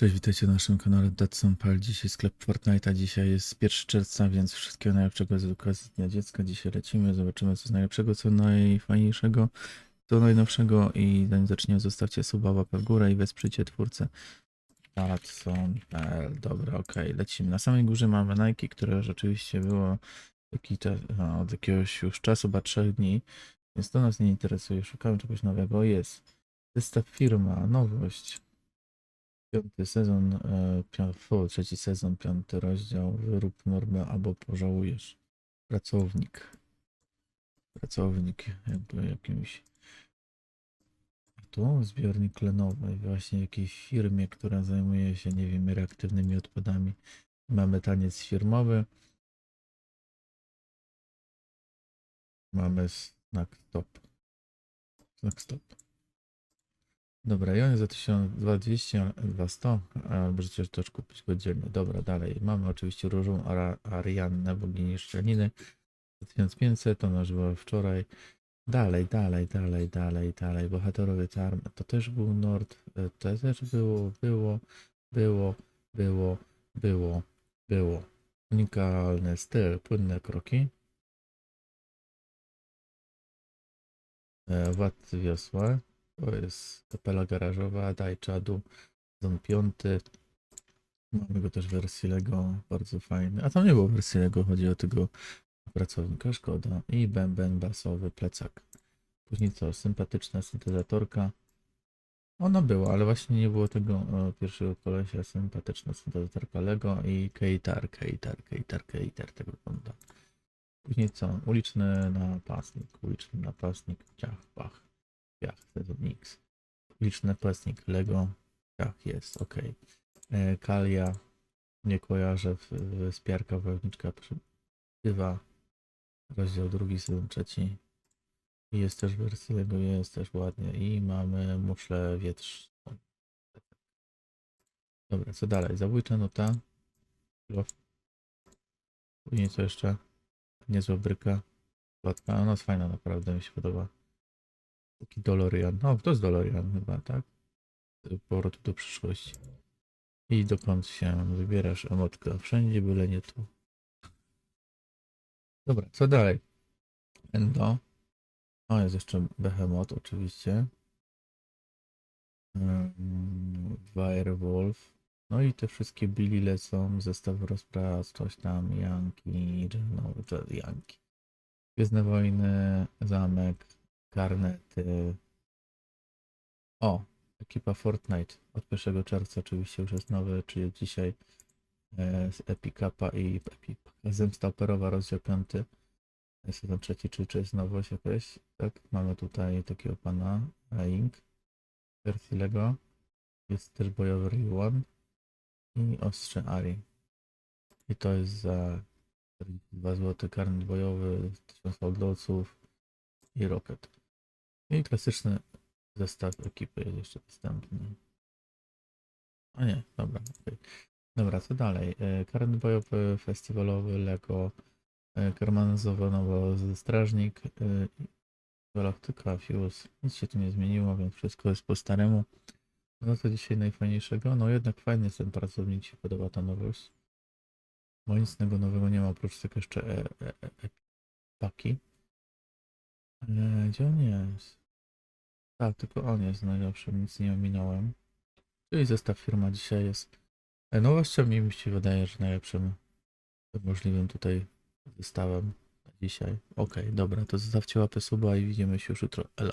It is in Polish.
Cześć, witajcie na naszym kanale Datsun.pl. Dzisiaj sklep Fortnite'a. Dzisiaj jest 1 czerwca, więc wszystkiego najlepszego z okazji Dnia Dziecka. Dzisiaj lecimy, zobaczymy co najlepszego, co najfajniejszego, co najnowszego i zanim zaczniemy zostawcie suba, łapę w górę i wesprzyjcie twórcę Datsun.pl. Dobra, okej, lecimy. Na samej górze mamy Nike, które rzeczywiście było a, od jakiegoś już czasu, chyba 3 dni, więc to nas nie interesuje. Szukamy czegoś nowego. Jest zestaw firma, nowość. Piąty sezon, e, pią, fu, trzeci sezon, piąty rozdział. Wyrób normę albo pożałujesz. Pracownik. Pracownik jakby jakimś. Tu zbiornik lenowy, właśnie jakiejś firmie, która zajmuje się, nie wiem, reaktywnymi odpadami. Mamy taniec firmowy. Mamy znak stop. Znak stop. Dobra, i on jest za 1200, 200, a możecie też kupić go dzielnie. Dobra, dalej. Mamy oczywiście różową Ara- boginię szczeliny. Za 1500, ona już była wczoraj. Dalej, dalej, dalej, dalej, dalej. Bohaterowie Tarm, to też był Nord, e, to też było, było, było, było, było, było. Unikalny styl, płynne kroki. E, Władcy wiosła. To jest kapela garażowa, daj czadu, sezon piąty. Mamy go też w wersji Lego, bardzo fajny. A tam nie było wersji Lego, chodzi o tego pracownika, szkoda. I bęben basowy, plecak. Później co, sympatyczna syntezatorka. Ona była, ale właśnie nie było tego o, pierwszego kolesia, sympatyczna syntezatorka Lego i keitar, keitar, keitar, keitar, tego wygląda. Później co, uliczny napastnik, uliczny napastnik, ciach, pach. Jak sezon X. Liczny plastik Lego. Tak, jest, ok. E, Kalia. Nie kojarzę. Wyspiarka wojowniczka przybywa. Rozdział drugi, sezon trzeci. Jest też wersja Lego, jest też ładnie. I mamy muszlę wietrz. Dobra, co dalej? Zabójcza nota. Później co jeszcze? Niezła bryka. Plotka. Ona jest fajna, naprawdę mi się podoba. Taki Dolorian. No, to jest Dolorian chyba, tak? Powrotu do przyszłości. I dokąd się wybierasz, emotka? Wszędzie, byle nie tu. Dobra, co dalej? Endo. O, jest jeszcze Behemoth oczywiście. Mm, Wirewolf. No i te wszystkie Billy lecą, zestaw rozpraw, coś tam, Janki, no, to Janki. Gwiezdne Wojny, Zamek, karnety. O, ekipa Fortnite od 1 czerwca oczywiście już jest nowy, czyli dzisiaj e, z Epicapa i Epic. Zemsta operowa rozdział 5. Sezon trzeci, czy, czy jest nowość jakaś? Tak, mamy tutaj takiego pana, Ink, wersji Lego. Jest też bojowy Ryuan i ostrze Ari. I to jest za 42 zł karnet bojowy, 1000 odloców i Rocket. I klasyczny zestaw ekipy jest jeszcze dostępny. A nie, dobra. okej. Dobra, co dalej? E, Karnet bojowy, festiwalowy, Lego, e, karmanizowy nowy strażnik, e, galaktyka, Fuse. Nic się tu nie zmieniło, więc wszystko jest po staremu. No to dzisiaj najfajniejszego. No jednak fajny jest ten pracownik, się podoba ta nowość. Bo nic tego nowego nie ma, oprócz tego jeszcze e, e, e, e, paki. Ale gdzie on jest? Tak, tylko on jest najlepszym, nic nie ominąłem. Czyli zestaw firma dzisiaj jest e, nowością i mi się wydaje, że najlepszym możliwym tutaj zestawem dzisiaj. Okej, dobra, to zostawcie łapę suba i widzimy się już jutro. Elo.